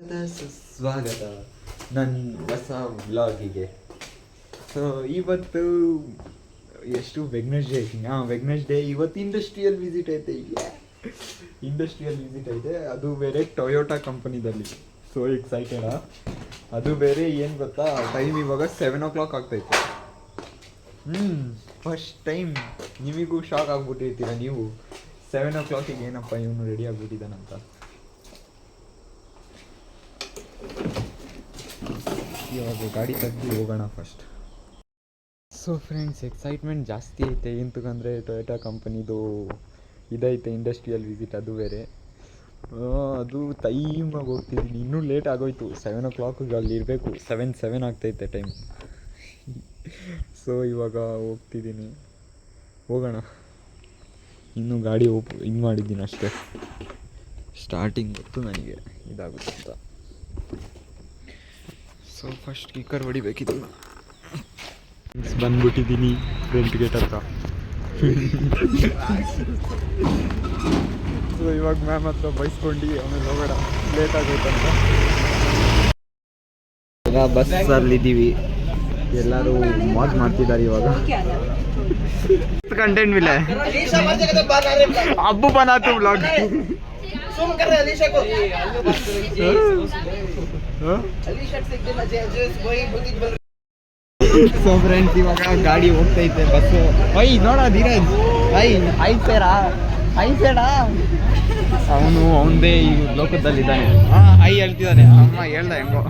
ಸ್ವಾಗತ ನನ್ನ ಹೊಸ ವ್ಲಾಗಿಗೆ. ಸೊ ಇವತ್ತು ಎಷ್ಟು ವೆಗ್ನೆಸ್ಡೇ ಹಾಂ ವೆಗ್ನೆಸ್ಡೇ ಇವತ್ತು ಇಂಡಸ್ಟ್ರಿಯಲ್ ವಿಸಿಟ್ ಐತೆ. ಇಂಡಸ್ಟ್ರಿಯಲ್ ವಿಸಿಟ್ ಐತೆ. ಅದು ಬೇರೆ ಟೊಯೋಟಾ ಕಂಪನಿದಲ್ಲಿ ಸೊ ಎಕ್ಸೈಟೆಡ ಅದು ಬೇರೆ ಏನು ಗೊತ್ತಾ? ಟೈಮ್ ಇವಾಗ ಸೆವೆನ್ ಓ ಕ್ಲಾಕ್ ಆಗ್ತೈತೆ. ಹ್ಞೂ ಫಸ್ಟ್ ಟೈಮ್ ನಿಮಗೂ ಶಾಕ್ ಆಗ್ಬಿಟ್ಟಿರ್ತೀರ ನೀವು? ಸೆವೆನ್ ಓ ಕ್ಲಾಕಿಗೆ ಏನಪ್ಪ ಇವನು ರೆಡಿ ಆಗ್ಬಿಟ್ಟಿದ್ದಾನಂತ? ಇವಾಗ ಗಾಡಿ ತೆಗ್ದು ಹೋಗೋಣ ಫಸ್ಟ್ ಸೊ ಫ್ರೆಂಡ್ಸ್ ಎಕ್ಸೈಟ್ಮೆಂಟ್ ಜಾಸ್ತಿ ಐತೆ. ಎಂತಕ್ಕಂದರೆ ಟೊಯೋಟಾ ಕಂಪನಿದು ಇದೈತೆ ಇಂಡಸ್ಟ್ರಿಯಲ್ ವಿಸಿಟ್ ಅದು ಬೇರೆ. ಅದು ಟೈಮಾಗಿ ಹೋಗ್ತಿದ್ದೀನಿ ಇನ್ನೂ ಲೇಟ್ ಆಗೋಯ್ತು. ಸೆವೆನ್ ಓ ಕ್ಲಾಕಿಗೆ ಅಲ್ಲಿ ಇರಬೇಕು. ಸೆವೆನ್ ಸೆವೆನ್ ಆಗ್ತೈತೆ ಟೈಮ್ ಸೊ ಇವಾಗ ಹೋಗ್ತಿದ್ದೀನಿ ಹೋಗೋಣ. ಇನ್ನೂ ಗಾಡಿ ಓಪ್, ಇದು ಮಾಡಿದ್ದೀನಿ ಅಷ್ಟೇ. ಸ್ಟಾರ್ಟಿಂಗ್ ಗೊತ್ತು ನನಗೆ. ಇದಾಗುತ್ತೆ ಅಂತ. ಸೊ ಫಸ್ಟ್ ಕಿಕ್ಕರ್ ಹೊಡಿಬೇಕಿತ್ತು ಬಂದ್ಬಿಟ್ಟಿದ್ದೀನಿ ಫ್ರಂಟ್ ಗೇಟ್ ಹತ್ರ. ಸೊ ಇವಾಗ ಮ್ಯಾಮ್ ಹತ್ರ ಬೈಸ್ಕೊಂಡು ಆಮೇಲೆ ಹೋಗೋಣ. ಲೇಟ್ ಆಗೋಯ್ತಂತ. ಇವಾಗ ಬಸ್ಸಲ್ಲಿದ್ದೀವಿ ಎಲ್ಲರೂ ಮಾಡ್ ಮಾಡ್ತಿದ್ದಾರೆ ಇವಾಗ. ಕಂಟೆಂಟ್ ಇಲ್ಲ ಅಬ್ಬು ಬನಾತು ಬ್ಲಾಗ್ ಸೊ ಫ್ರೆಂಡ್ಸ್ ಇವಾಗ ಗಾಡಿ ಹೋಗ್ತೈತೆ ಬಸ್ಸು ಐ ನೋಡ ಧೀರಜ್. ಐ ಐ ಸೇರಾ? ಐ ಅವನು ಅವನದೇ ಈ ಲೋಕದಲ್ಲಿದ್ದಾನೆ. ಹಾ ಐ ಹೇಳ್ತಿದ್ದಾನೆ. ಅಮ್ಮ ಹೇಳ್ದ ಹೆಂಗೋ.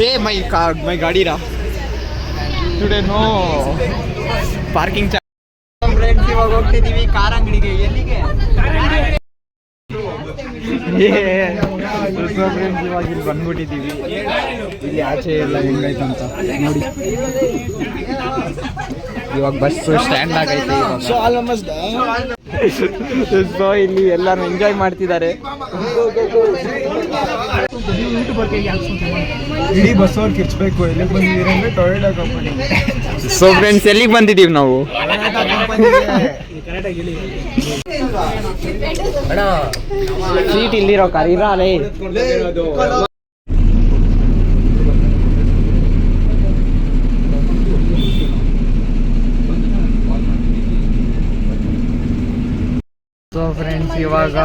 ಪೇ ಮೈ ಕಾ ಮೈ ಗಾಡಿರಾ? ಟುಡೇ ನೋ ಪಾರ್ಕಿಂಗ್ ಚಾ ಫ್ರೆಂಡ್ಸ್ ಇವಾಗ ಹೋಗ್ತಿದ್ದೀವಿ ಕಾರಂಗಡಿಗೆ. ಎಲ್ಲಿಗೆ? ಫ್ರೆಂಡ್ಸ್ ಇವಾಗ ಇಲ್ಲಿ ಬಂದ್ಬಿಟ್ಟಿದ್ದೀವಿ. ಇಲ್ಲಿ ಆಚೆ ಎಲ್ಲ ಹೆಂಗೈತಂತ ನೋಡಿ. ಇವಾಗ ಬಸ್ ಸ್ಟ್ಯಾಂಡ್ ಆಗೈತೆ ಆಲ್ಮೋಸ್ಟ್ ಸೊ ಇಲ್ಲಿ ಎಲ್ಲರೂ ಎಂಜಾಯ್ ಮಾಡ್ತಿದ್ದಾರೆ. ಇಡೀ ಬಸ್ ಅವ್ರು ಕಿರ್ಚ್ಬೇಕು. ಎಲ್ಲಿಗೆ ಬಂದಿದ್ದೀರಿ ಅಂದ್ರೆ ಟೊಯೋಟಾ ಕಂಪನಿ ಸೊ ಫ್ರೆಂಡ್ಸ್ ಎಲ್ಲಿಗೆ ಬಂದಿದ್ದೀವಿ ನಾವು? ಸೀಟ್ ಇಲ್ಲಿರೋ ಕಾರ್ ಇರಾಲೇ ಸೊ ಫ್ರೆಂಡ್ಸ್ ಇವಾಗ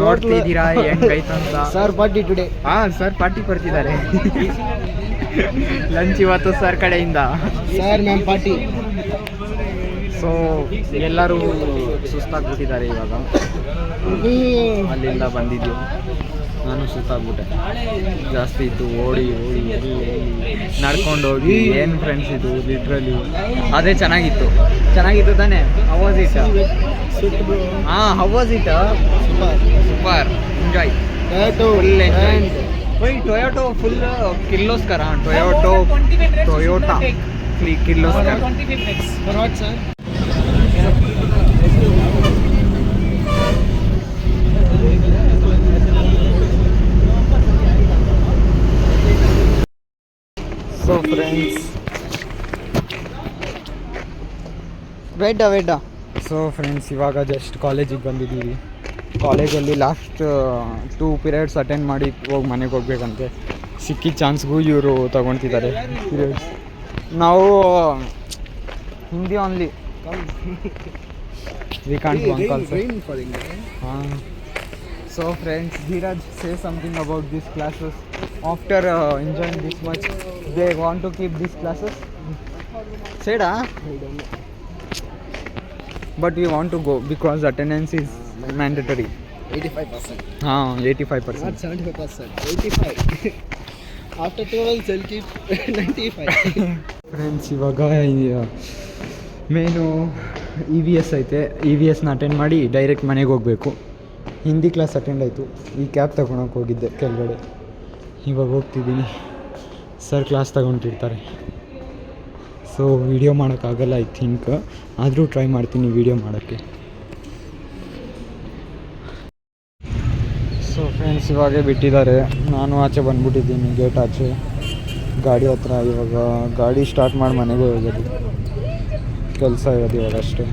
ನೋಡ್ತಿದ್ದೀರಾ ಹೆಂಗೈತಂತ? ಸರ್ ಪಾರ್ಟಿ ಟುಡೇ ಹಾ ಸರ್ ಪಾರ್ಟಿ ಬರ್ತಿದ್ದಾರೆ ಲಂಚ್ ಇವತ್ತು ಸರ್ ಕಡೆಯಿಂದ. ಸರ್ ಮ್ಯಾಮ್ ಪಾರ್ಟಿ ಸೊ ಎಲ್ಲರೂ ಸುಸ್ತಾಗ್ಬಿಟ್ಟಿದ್ದಾರೆ ಇವಾಗ. ಅಲ್ಲಿಂದ ಬಂದಿದ್ದೀವಿ ನಾನು ಸುಸ್ತಾಗ್ಬಿಟ್ಟೆ. ಜಾಸ್ತಿ ಇತ್ತು ಓಡಿ ಓಡಿ ನಡ್ಕೊಂಡು ಹೋಗಿ ಏನು ಫ್ರೆಂಡ್ಸ್ ಇದು ಲಿಟ್ರಲಿ ಅದೇ ಚೆನ್ನಾಗಿತ್ತು. ಚೆನ್ನಾಗಿತ್ತು ತಾನೇ? ಹವಾಸ್ ಇಟ್ಟ ಹಾಂ ಹವಾಸ್ ಇಟ್ಟ super. Enjoy full enjoy Toyota full Kirloskar Toyota Toyota Kirloskar so friends ವೆಡ್ಡ ವೆಡ್ಡ ಸೊ ಫ್ರೆಂಡ್ಸ್ ಇವಾಗ ಜಸ್ಟ್ ಕಾಲೇಜಿಗೆ ಬಂದಿದ್ದೀವಿ. ಕಾಲೇಜಲ್ಲಿ ಲಾಸ್ಟ್ ಟೂ ಪೀರಿಯಡ್ಸ್ ಅಟೆಂಡ್ ಮಾಡಿ ಹೋಗಿ ಮನೆಗೆ ಹೋಗ್ಬೇಕಂತೆ. ಸಿಕ್ಕಿದ ಚಾನ್ಸ್ಗೂ ಇವರು ತಗೊತಿದ್ದಾರೆ. ಪೀರಿಯಡ್ಸ್ ನಾವು ಹಿಂದಿ ಓನ್ಲಿ ವಿ ಕಾಂಟ್ ಹಾಂ. So friends Dheeraj say something about this classes after enjoying this much they want to keep this classes ಸೇಡಾ but we want to go because attendance is mandatory eighty five percent ಹಾಂ eighty five percent not seventy five percent eighty five after twelve cell keep ninety five friends ಇವಾಗ main E V S ಐತೆ. E V ಎಸ್ನ attend ಮಾಡಿ direct ಮನೆಗೆ ಹೋಗಬೇಕು. Hindi class attend ಆಯಿತು. ಈ cab ತಗೊಳಕ್ಕೆ ಹೋಗಿದ್ದೆ ಕೆಳಗಡೆ. ಇವಾಗ ಹೋಗ್ತಿದ್ದೀನಿ. ಸರ್ ಕ್ಲಾಸ್ ತಗೊಂಡಿರ್ತಾರೆ. ಸೊ ವಿಡಿಯೋ ಮಾಡೋಕ್ಕಾಗಲ್ಲ ಐ ಥಿಂಕ್ ಆದರೂ ಟ್ರೈ ಮಾಡ್ತೀನಿ ವಿಡಿಯೋ ಮಾಡೋಕ್ಕೆ. ಸೊ ಫ್ರೆಂಡ್ಸ್ ಇವಾಗೇ ಬಿಟ್ಟಿದ್ದಾರೆ. ನಾನು ಆಚೆ ಬಂದ್ಬಿಟ್ಟಿದ್ದೀನಿ ಗೇಟ್ ಆಚೆ. ಗಾಡಿ ಹತ್ರ ಇವಾಗ ಗಾಡಿ ಸ್ಟಾರ್ಟ್ ಮಾಡಿ ಮನೆಗೆ ಹೋಗೋದು. ಕೆಲಸ ಇರೋದು ಇವಾಗ ಅಷ್ಟೇ.